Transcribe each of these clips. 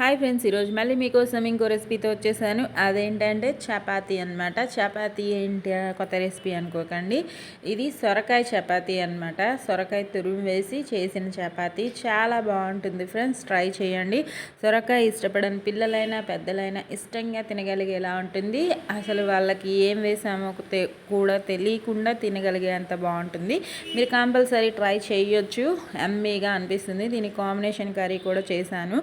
Hi friends ఈరోజు మళ్ళీ మీకోసం ఇంకో రెసిపీతో వచ్చేసాను. అదేంటంటే చపాతీ అనమాట చపాతీ ఏంటి? కొత్త రెసిపీ అనుకోకండి. ఇది సొరకాయ చపాతీ అనమాట సొరకాయ తురుము వేసి చేసిన చపాతీ. చాలా బాగుంటుంది ఫ్రెండ్స్ ట్రై చేయండి. సొరకాయ ఇష్టపడని పిల్లలైనా పెద్దలైనా ఇష్టంగా తినగలిగేలా ఉంటుంది. అసలు వాళ్ళకి ఏం వేసామో కూడా తెలియకుండా తినగలిగే అంత బాగుంటుంది. మీరు కంపల్సరీ ట్రై చేయొచ్చు. ఎమ్మీగా అనిపిస్తుంది. దీని కాంబినేషన్ కర్రీ కూడా చేశాను.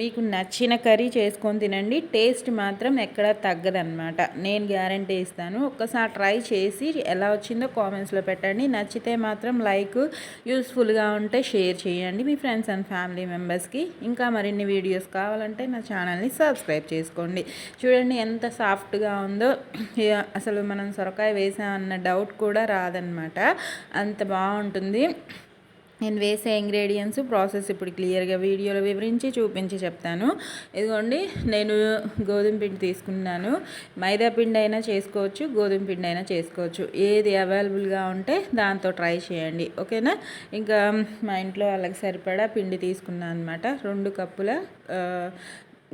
మీకు నచ్చిన కర్రీ చేసుకొని తినండి. టేస్ట్ మాత్రం ఎక్కడ తగ్గదనమాట నేను గ్యారంటీ ఇస్తాను. ఒక్కసారి ట్రై చేసి ఎలా వచ్చిందో కామెంట్స్లో పెట్టండి. నచ్చితే మాత్రం లైక్ యూస్ఫుల్గా ఉంటే షేర్ చేయండి మీ ఫ్రెండ్స్ అండ్ ఫ్యామిలీ మెంబర్స్కి. ఇంకా మరిన్ని వీడియోస్ కావాలంటే నా ఛానల్ని సబ్స్క్రైబ్ చేసుకోండి. చూడండి ఎంత సాఫ్ట్గా ఉందో. అసలు మనం సొరకాయ వేసామన్న డౌట్ కూడా రాదనమాట అంత బాగుంటుంది. నేను వేసే ఇంగ్రీడియంట్స్ ప్రాసెస్ ఇప్పుడు క్లియర్గా వీడియోలో వివరించి చూపించి చెప్తాను. ఇదిగోండి నేను గోధుమ పిండి తీసుకున్నాను. మైదా పిండి అయినా చేసుకోవచ్చు గోధుమ పిండి అయినా చేసుకోవచ్చు. ఏది అవైలబుల్గా ఉంటే దాంతో ట్రై చేయండి. ఓకేనా? ఇంకా మా ఇంట్లో వాళ్ళకి సరిపడా పిండి తీసుకున్నాను అనమాట రెండు కప్పుల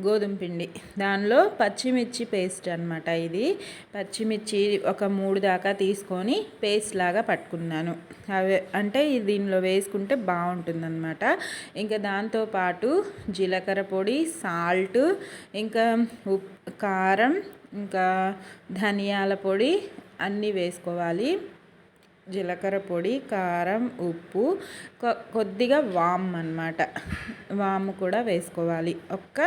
గోధుమ పిండి. దానిలో పచ్చిమిర్చి పేస్ట్ అనమాట ఇది. పచ్చిమిర్చి ఒక మూడు దాకా తీసుకొని పేస్ట్ లాగా పట్టుకున్నాను. అవి అంటే దీనిలో వేసుకుంటే బాగుంటుందన్నమాట. ఇంకా దాంతోపాటు జీలకర్ర పొడి సాల్ట్ ఇంకా ఉప్పు కారం ఇంకా ధనియాల పొడి అన్నీ వేసుకోవాలి. జీలకర్ర పొడి కారం ఉప్పు కొద్దిగా వామ్ అనమాట వాము కూడా వేసుకోవాలి. ఒక్క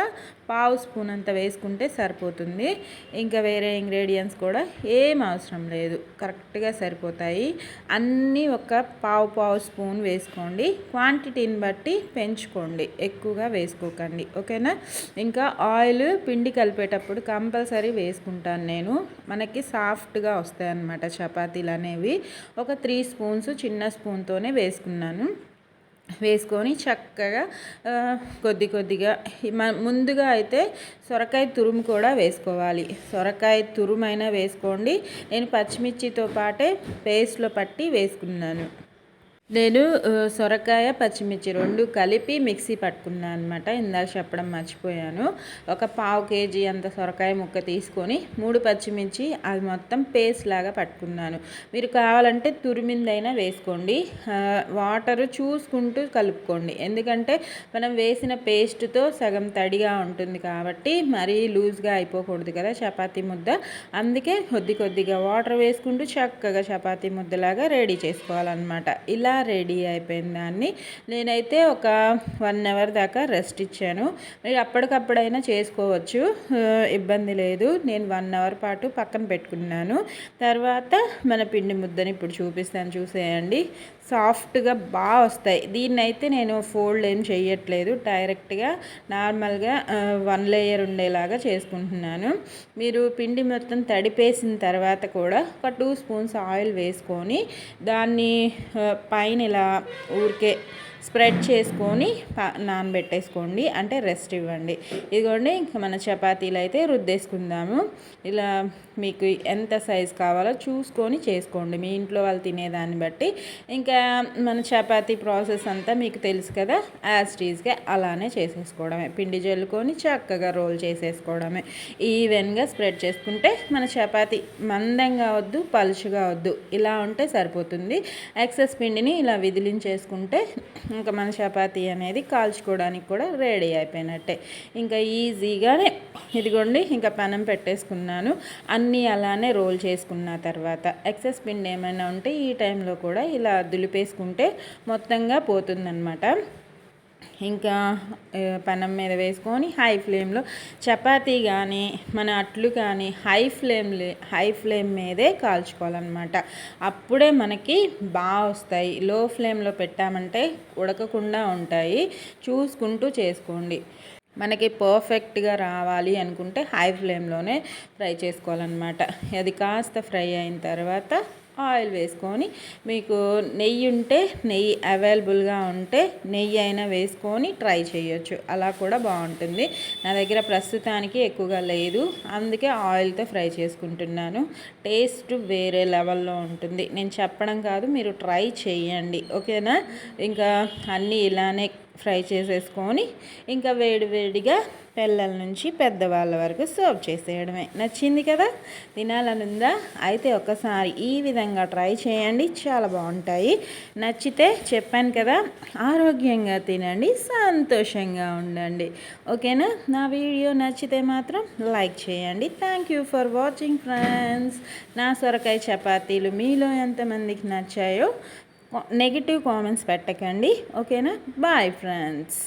పావు స్పూన్ అంత వేసుకుంటే సరిపోతుంది. ఇంకా వేరే ఇంగ్రీడియంట్స్ కూడా ఏం అవసరం లేదు. కరెక్ట్గా సరిపోతాయి. అన్నీ ఒక పావు పావు స్పూన్ వేసుకోండి. క్వాంటిటీని బట్టి పెంచుకోండి. ఎక్కువగా వేసుకోకండి. ఓకేనా? ఇంకా ఆయిల్ పిండి కలిపేటప్పుడు కంపల్సరీ వేసుకుంటాను నేను. మనకి సాఫ్ట్గా వస్తాయి అన్నమాట చపాతీలు అనేవి ఒక ఒక త్రీ స్పూన్స్ చిన్న స్పూన్తోనే వేసుకున్నాను. వేసుకొని చక్కగా కొద్ది కొద్దిగా ముందుగా అయితే సొరకాయ తురుము కూడా వేసుకోవాలి. సొరకాయ తురుమైనా వేసుకోండి. నేను పచ్చిమిర్చితో పాటే పేస్ట్లో పట్టి వేసుకున్నాను. నేను సొరకాయ పచ్చిమిర్చి రెండు కలిపి మిక్సీ పట్టుకున్నాను అనమాట ఇందాక చెప్పడం మర్చిపోయాను. ఒక పావు కేజీ అంత సొరకాయ ముక్క తీసుకొని మూడు పచ్చిమిర్చి అది మొత్తం పేస్ట్ లాగా పట్టుకున్నాను. మీరు కావాలంటే తురిమిందైనా వేసుకోండి. వాటర్ చూసుకుంటూ కలుపుకోండి. ఎందుకంటే మనం వేసిన పేస్ట్తో సగం తడిగా ఉంటుంది కాబట్టి మరీ లూజ్గా అయిపోకూడదు కదా చపాతీ ముద్ద. అందుకే కొద్ది కొద్దిగా వాటర్ వేసుకుంటూ చక్కగా చపాతీ ముద్దలాగా రెడీ చేసుకోవాలన్నమాట. ఇలా రెడీ అయిపోయింది దాన్ని. నేనైతే ఒక వన్ అవర్ దాకా రెస్ట్ ఇచ్చాను. మీరు అప్పటికప్పుడైనా చేసుకోవచ్చు. ఇబ్బంది లేదు. నేను వన్ అవర్ పాటు పక్కన పెట్టుకున్నాను. తర్వాత మన పిండి ముద్దని ఇప్పుడు చూపిస్తాను చూసేయండి. సాఫ్ట్గా బాగా వస్తాయి. దీన్ని అయితే నేను ఫోల్డ్ ఏం చేయట్లేదు డైరెక్ట్గా నార్మల్గా వన్ లేయర్ ఉండేలాగా చేసుకుంటున్నాను. మీరు పిండి మొత్తం తడిపేసిన తర్వాత కూడా ఒక టూ స్పూన్స్ ఆయిల్ వేసుకొని దాన్ని పైన ఇలా ఊరికే స్ప్రెడ్ చేసుకొని నానబెట్టేసుకోండి. అంటే రెస్ట్ ఇవ్వండి. ఇదిగోండి ఇంకా మన చపాతీలు అయితే రుద్దేసుకుందాము. ఇలా మీకు ఎంత సైజ్ కావాలో చూసుకొని చేసుకోండి. మీ ఇంట్లో వాళ్ళు తినేదాన్ని బట్టి. ఇంకా మన చపాతీ ప్రాసెస్ అంతా మీకు తెలుసు కదా యాజ్ టీజ్గా అలానే చేసేసుకోవడమే. పిండి జల్లుకొని చక్కగా రోల్ చేసేసుకోవడమే. ఈవెన్గా స్ప్రెడ్ చేసుకుంటే మన చపాతీ మందంగా వద్దు పలుచుగా వద్దు. ఇలా ఉంటే సరిపోతుంది. ఎక్సెస్ పిండిని ఇలా విదిలించేసుకుంటే ఇంకా మన చపాతీ అనేది కాల్చుకోవడానికి కూడా రెడీ అయిపోయినట్టే. ఇంకా ఈజీగానే ఇదిగోండి ఇంకా పెనం పెట్టేసుకున్నాను. అన్నీ అలానే రోల్ చేసుకున్న తర్వాత ఎక్సెస్ పిండి ఏమైనా ఉంటే ఈ టైంలో కూడా ఇలా దులిపేసుకుంటే మొత్తంగా పోతుందన్నమాట. ఇంకా పనం మీద వేసుకొని హై ఫ్లేమ్లో చపాతీ కానీ మన అట్లు కానీ హై ఫ్లేమ్ హై ఫ్లేమ్ మీదే కాల్చుకోవాలన్నమాట. అప్పుడే మనకి బాగా వస్తాయి. లో ఫ్లేమ్లో పెట్టామంటే ఉడకకుండా ఉంటాయి. చూసుకుంటూ చేసుకోండి. మనకి పర్ఫెక్ట్గా రావాలి అనుకుంటే హై ఫ్లేమ్లోనే ఫ్రై చేసుకోవాలన్నమాట. అది కాస్త ఫ్రై అయిన తర్వాత ఆయిల్ వేసుకొని మీకు నెయ్యి ఉంటే నెయ్యి అవైలబుల్గా ఉంటే నెయ్యి అయినా వేసుకొని ట్రై చేయొచ్చు. అలా కూడా బాగుంటుంది. నా దగ్గర ప్రస్తుతానికి ఎక్కువగా లేదు. అందుకే ఆయిల్తో ఫ్రై చేసుకుంటున్నాను. టేస్ట్ వేరే లెవెల్లో ఉంటుంది. నేను చెప్పడం కాదు మీరు ట్రై చేయండి. ఓకేనా? ఇంకా అన్నీ ఇలానే ఫ్రై చేసేసుకొని ఇంకా వేడివేడిగా పిల్లల నుంచి పెద్దవాళ్ళ వరకు సర్వ్ చేసేయడమే. నచ్చింది కదా? తినాలనుందా? అయితే ఒకసారి ఈ విధంగా ట్రై చేయండి. చాలా బాగుంటాయి. నచ్చితే చెప్పాను కదా ఆరోగ్యంగా తినండి సంతోషంగా ఉండండి. ఓకేనా? నా వీడియో నచ్చితే మాత్రం లైక్ చేయండి. Thank you for watching friends నా సొరకాయ చపాతీలు మీలో ఎంతమందికి నచ్చాయో నెగిటివ్ కామెంట్స్ పెట్టకండి ఓకేనా? Bye friends.